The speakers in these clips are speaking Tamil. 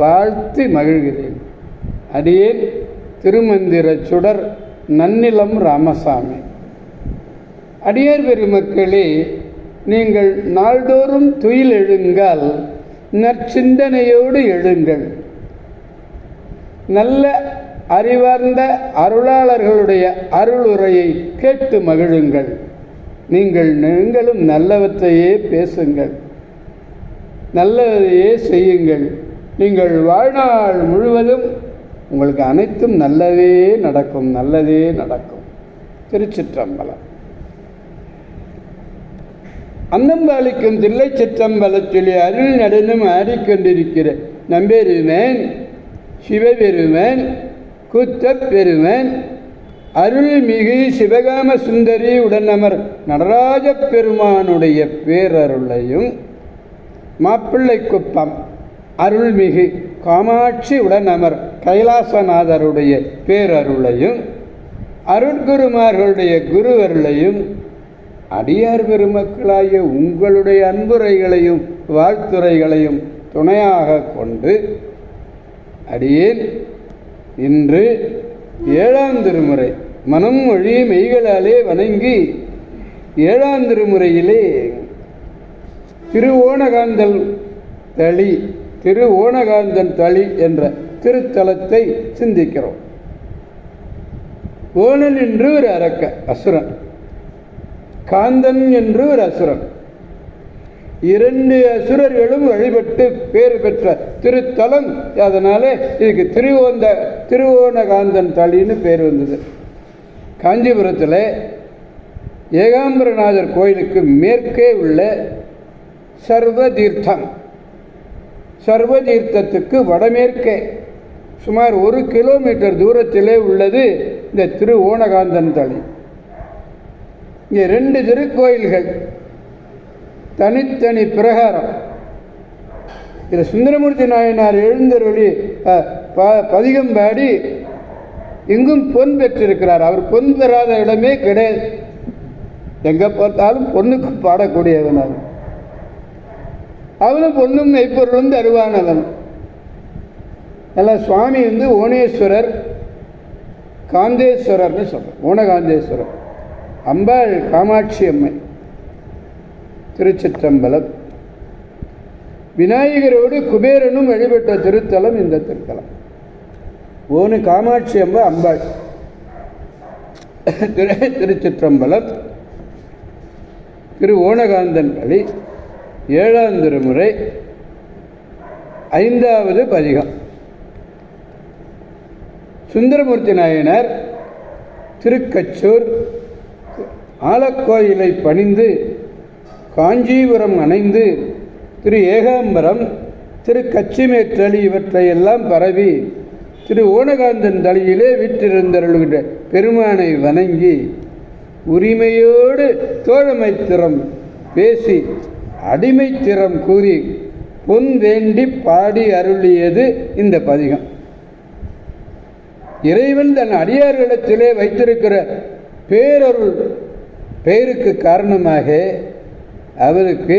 வாழ்த்தி மகிழ்கிறேன். அடியேன் திருமந்திர சுடர் நன்னிலம் ராமசாமி. அடியார் பெருமக்களே நீங்கள் நாள்தோறும் துயில் எழுங்கள் நற்சிந்தனையோடு எழுங்கள். நல்ல அறிவார்ந்த அருளாளர்களுடைய அருளுரையை கேட்டு மகிழுங்கள். நீங்கள் நீங்களும் நல்லவற்றையே பேசுங்கள். நல்லதையே செய்யுங்கள். நீங்கள் வாழ்நாள் முழுவதும் உங்களுக்கு அனைத்தும் நல்லதே நடக்கும் நல்லதே நடக்கும். திருச்சிற்றம்பலம். அன்னம்பாளிக்கும் தில்லை சிற்றம்பலத்திலே அருள் நடனம் ஆடிக்கொண்டிருக்கிற நம்பெருமேன் சிவபெருமன் கூத்தப்பெருமேன் அருள்மிகு சிவகாம சுந்தரி உடனமர் நடராஜ பெருமானுடைய பேரருளையும் மாப்பிள்ளை குப்பம் அருள்மிகு காமாட்சி உடனமர் கைலாசநாதருடைய பேரருளையும் அருட்குருமார்களுடைய குருவருளையும் அடியார் பெருமக்களாகிய உங்களுடைய அன்புரைகளையும் வாழ்த்துறைகளையும் துணையாக கொண்டு அடியேன் இன்று ஏழாம் திருமுறை மனம் மொழி மெய்களாலே வணங்கி ஏழாம் திருமுறையிலே திருவோணகாந்தல் தளி திரு ஓணகாந்தன் தளி என்ற திருத்தலத்தை சிந்திக்கிறோம். ஓணன் என்று ஒரு அரக்க அசுரன். காந்தன் என்று ஒரு அசுரன். இரண்டு அசுரர்களும் வழிபட்டு பேர் பெற்ற திருத்தலம். அதனால இதுக்கு திருவோந்த திருவோணகாந்தன் தளின்னு பேர் வந்தது. காஞ்சிபுரத்தில் ஏகாம்பரநாதர் கோயிலுக்கு மேற்கே உள்ள சர்வதீர்த்தம். சர்வதீர்த்தத்துக்கு வடமேற்கே. சுமார் ஒரு கிலோமீட்டர் தூரத்திலே உள்ளது இந்த திரு ஓணகாந்தன் தளி. இங்கே ரெண்டு திருக்கோயில்கள். தனித்தனி பிரகாரம். இதில் சுந்தரமூர்த்தி நாயனார் எழுந்தருளி பதிகம் பாடி எங்கும் பொன் பெற்றிருக்கிறார். அவர் பொன் பெறாத இடமே கிடையாது. எங்கே பார்த்தாலும் பொண்ணுக்கு பாடக்கூடியவன் அவனும் பொண்ணும் மெய்ப்பொருளும் தருவானவன் எல்லாம் சுவாமி வந்து ஓனேஸ்வரர் காந்தேஸ்வரர்னு சொல்கிறோம் ஓனகாந்தேஸ்வரர். அம்பாள் காமாட்சி அம்மை. திருச்சிற்றம்பலம். விநாயகரோடு குபேரனும் வழிபட்ட திருத்தலம் இந்த திருத்தலம். ஓனு காமாட்சி அம்ப அம்பாள். திரு திருச்சிற்றம்பலம். திரு ஓணகாந்தன் வழி. ஏழாம் திருமுறை ஐந்தாவது பதிகம். சுந்தரமூர்த்தி நாயனர் திருக்கச்சூர் ஆலக்கோயிலை பணிந்து காஞ்சிபுரம் அணைந்து திரு ஏகாம்பரம் திரு கச்சிமேற்றலி இவற்றையெல்லாம் பரவி திரு ஓனகாந்தன் தலையிலே விற்றிருந்தருள்கின்ற பெருமானை வணங்கி உரிமையோடு தோழமைத்திறம் பேசி அடிமைத்திறம் கூறி பொன் வேண்டி பாடி அருளியது இந்த பதிகம். இறைவன் தன் அடியார்களிடத்திலே வைத்திருக்கிற பேரருள் பெயருக்கு காரணமாக அவருக்கு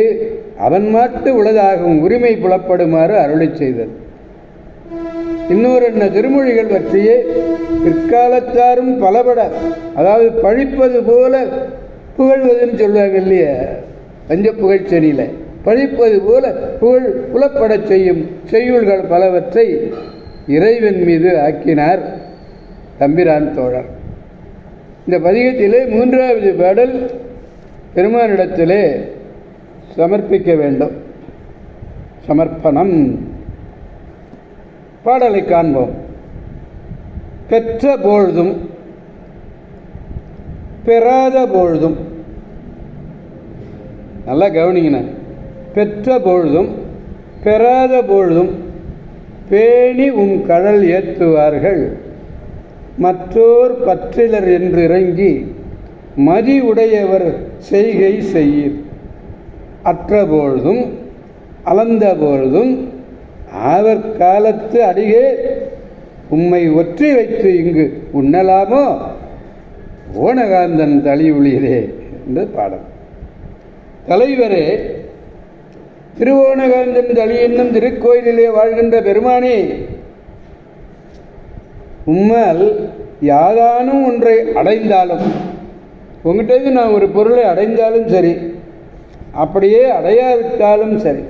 அவன் மாட்டு உளதாகும் உரிமை புலப்படுமாறு அருளி செய்தது. இன்னொரு என்ன திருமொழிகள் பற்றியே பிற்காலத்தாரும் பலபட அதாவது பழிப்பது போல புகழ்வதுன்னு சொல்லுவாங்க இல்லையா? பஞ்ச புகழ்ச்செடியில் பழிப்பது போல புகழ் புலப்படச் செய்யும் செய்யுள்கள் பலவற்றை இறைவன் மீது ஆக்கினார் தம்பிரான் தோழர். இந்த பதிகத்திலே மூன்றாவது பாடல் பெருமானிடத்திலே சமர்ப்பிக்க வேண்டும். சமர்ப்பணம். பாடலை காண்போம். பெற்ற பொழுதும் பெறாத பொழுதும் நல்லா கவனிங்கண்ணே. பெற்ற பொழுதும் பெறாத பொழுதும் பேணி உன் கடல் ஏற்றுவார்கள். மற்றோர் பற்றிலர் என்று இறங்கி மதி உடையவர் செய்கை செய்யீர். அற்றபொழுதும் அளந்தபொழுதும் அவர் காலத்து அடிகே உம்மை ஒற்றி வைத்து இங்கு உண்ணலாமோ? ஓனகாந்தன் தளியுளிரே என்று பாடல். தலைவரே திருவோணகாந்தன் தளி என்னும் திருக்கோயிலிலே வாழ்கின்ற பெருமானே உம்மால் யாதானும் ஒன்றை அடைந்தாலும் உங்கள்கிட்ட நான் ஒரு பொருளை அடைந்தாலும் சரி அப்படியே அடையாவிட்டாலும் சரி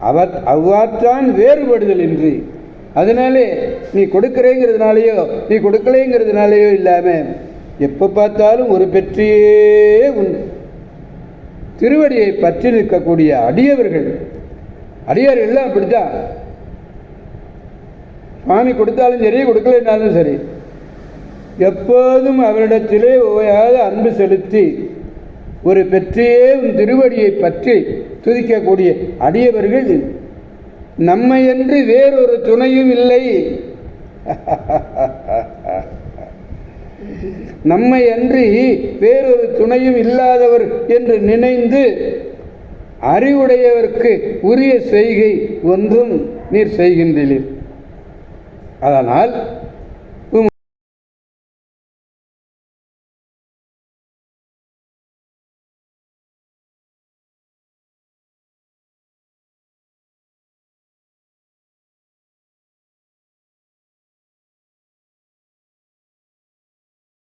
அவ அவ்வாற்றான் வேறுபடுதல் இன்றி அதனாலே நீ கொடுக்குறேங்கிறதுனாலேயோ நீ கொடுக்கலைங்கிறதுனாலேயோ இல்லாமல் எப்போ பார்த்தாலும் ஒரு பெற்றியே உண்டு. திருவடியை பற்றி நிற்கக்கூடிய அடியவர்கள். அடியவர்கள்லாம் அப்படித்தான். சுவாமி கொடுத்தாலும் சரி கொடுக்கலைன்னாலும் சரி எப்போதும் அவரிடத்திலே ஓயாத அன்பு செலுத்தி ஒரு பெற்றியே உன் திருவடியை பற்றி துதிக்கக்கூடிய அடியவர்கள் நம்மையன்று வேறொரு துணையும் இல்லை. நம்மை அன்றி வேறொரு துணையும் இல்லாதவர் என்று நினைந்து அறிவுடையவர்க்கு உரிய செய்கை ஒன்றும் நீர் செய்கின்றீர். அதனால்